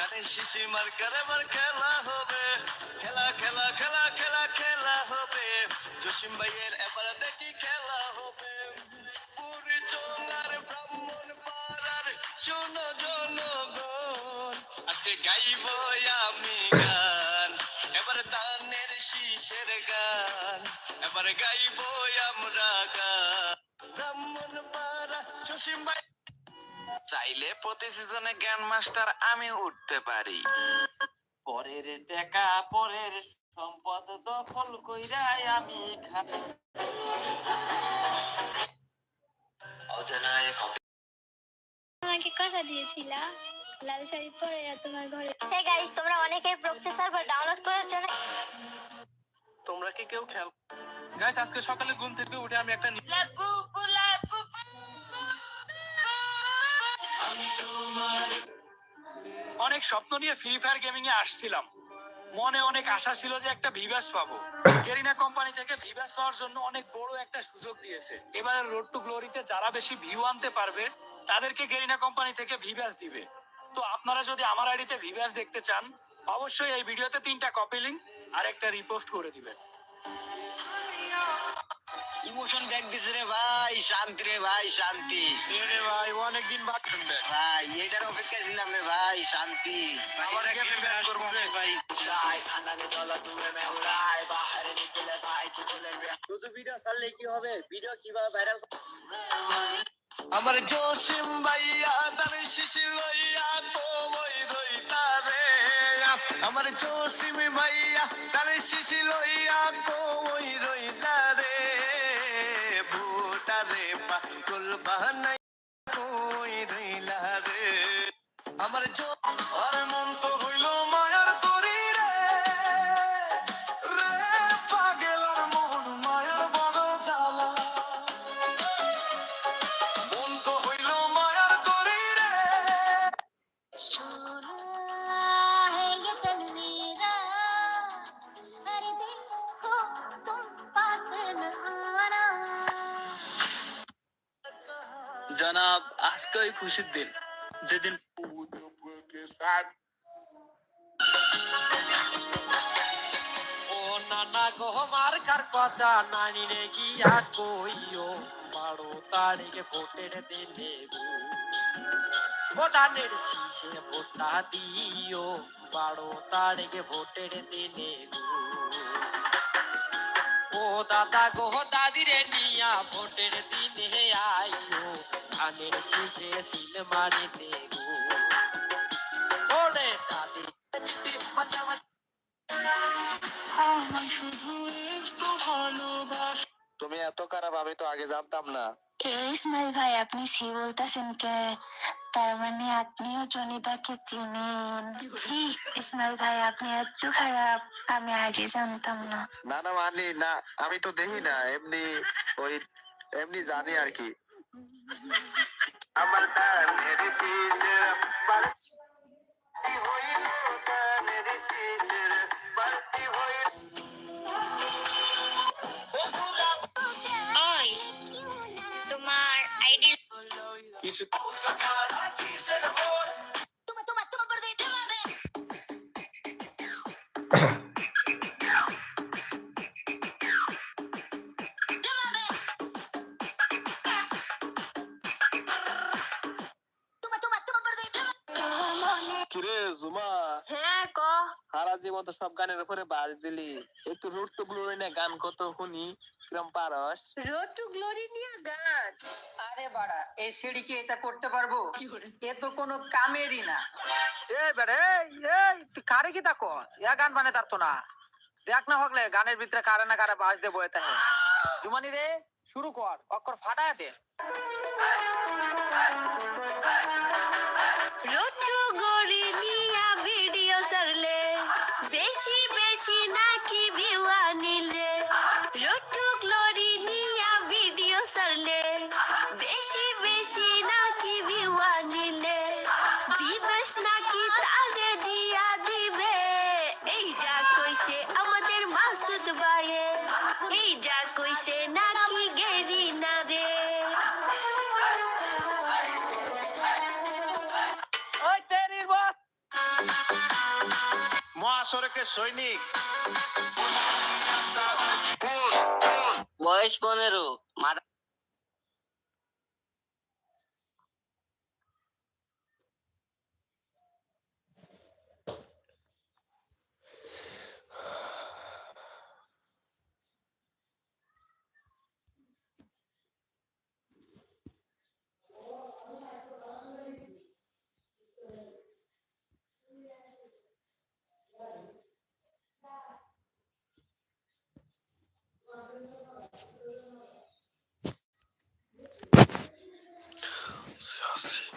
ধানের শিশি মার্কার, এবার খেলা হবে। খেলা খেলা খেলা খেলা খেলা হবে। জসিম ভাইয়ের এবার দেখি খেলা হবে। পুরী চোলার ব্রাহ্মণ পাড়ার শোনো জনগণ, আজকে গাইব আমি গান। এবার ধানের শীষের গান, এবার গাইব আমরা গান। ব্রাহ্মণ পাড়া, জসিম ভাই চাইলে প্রতি সিজনে জ্ঞান মাস্টার আমি উঠতে পারি। পরের টাকা পরের সম্পদ দখল কইরাই আমি খাই অজানায় আমাকে কথা দিয়েছিলা লাল শাড়ি পরে তোমার ঘরে হে গাইস তোমরা অনেকেই প্রক্সি সার্ভার ডাউনলোড করার জন্য তোমরা কি কেউ খেল গাইস আজকে সকালে ঘুম থেকে উঠে আমি একটা অনেক স্বপ্ন নিয়ে ফ্রি ফায়ার গেমিং এ আসছিলাম। মনে অনেক আশা ছিল যে একটা ভিভাস পাবো। গেরিনা কোম্পানি থেকে ভিভাস পাওয়ার জন্য অনেক বড় একটা সুযোগ দিয়েছে। এবারে রোড টু গ্লোরিতে যারা বেশি ভিউ আনতে পারবে তাদেরকে গেরিনা কোম্পানি থেকে ভিভাস দিবে। তো আপনারা যদি আমার আইডিতে ভিভাস দেখতে চান অবশ্যই এই ভিডিওতে তিনটা কপি লিঙ্ক আর একটা রিপোস্ট করে দিবেন। ইমোশন ব্যাক দিছে রে ভাই শান্তি রে ভাই শান্তি। রে ভাই অনেকদিন বাদ শুনবে ভাই এটার অপেক্ষায় ছিলাম রে ভাই শান্তি। আবার ব্যাক করব রে ভাই? শুধু ভিডিও ছাড়লে কি হবে? ভিডিও কীভাবে ভাইরাল আমার জসিম ভাইয়া তার শিশি লইয়া তো ওই রইতা রে আমার জসিম ভাইয়া তার শিশি লইয়া তো ওই রইতা রে ভুটারে পাগল বানাই কই রইলা রে? আমার জো জনাব, আজকেই খুশির দিন। যেদিন ও নানা গো মার্কার কথা নানি রে গিয়া কইও, বারো তারিখে ভোটের দিনে গো। প্রধানের শীষে ভোটটা দিও, বারো তারিখে ভোটের দিনে গো। দাদা গো দাদি রে নিয়া ভোটের দিনে আইও ধানের শীষে সিল মারিতে গো। ওরে দাদি তুমি এত খারাপ আমি তো আগে জানতাম না। কে ইসমাইল ভাই আপনি সি বলতেছেন কে? তার মানে আপনিও জনিদাকে চিনেন। জি ইসমাইল ভাই আপনি এত খারাপ আমি আগে জানতাম না। না না মানি না আমি তো দেখি না এমনি ওই এমনি জানি আর কি। আমার কিরে জুমা। হ্যাঁ ক। সারা জীবন তো সব গানের উপরে বাজ দিলি। একটু রুট তো গ্লোরি না গান কত শুনি কিরম পারস? রোড টু গ্লোরি নিয়ে গান? আরে বাড়া এই সিঁড়ি কি এটা করতে পারব? এ তো কোনো কামেরই না। এই বেড়ে এই এই তুই কারে কি ইয়া গান বানে তার তো না। দেখ না হগলে গানের ভিতরে কারে না কারে বাজ দে এটা জুমানি রে শুরু কর অক্ষর ফাটায় দে। এই যা কইছে নাকি গেরি না রে ওই তেরির বস মহাসড়কের সৈনিক। বয়স পনেরো মারা Зараз.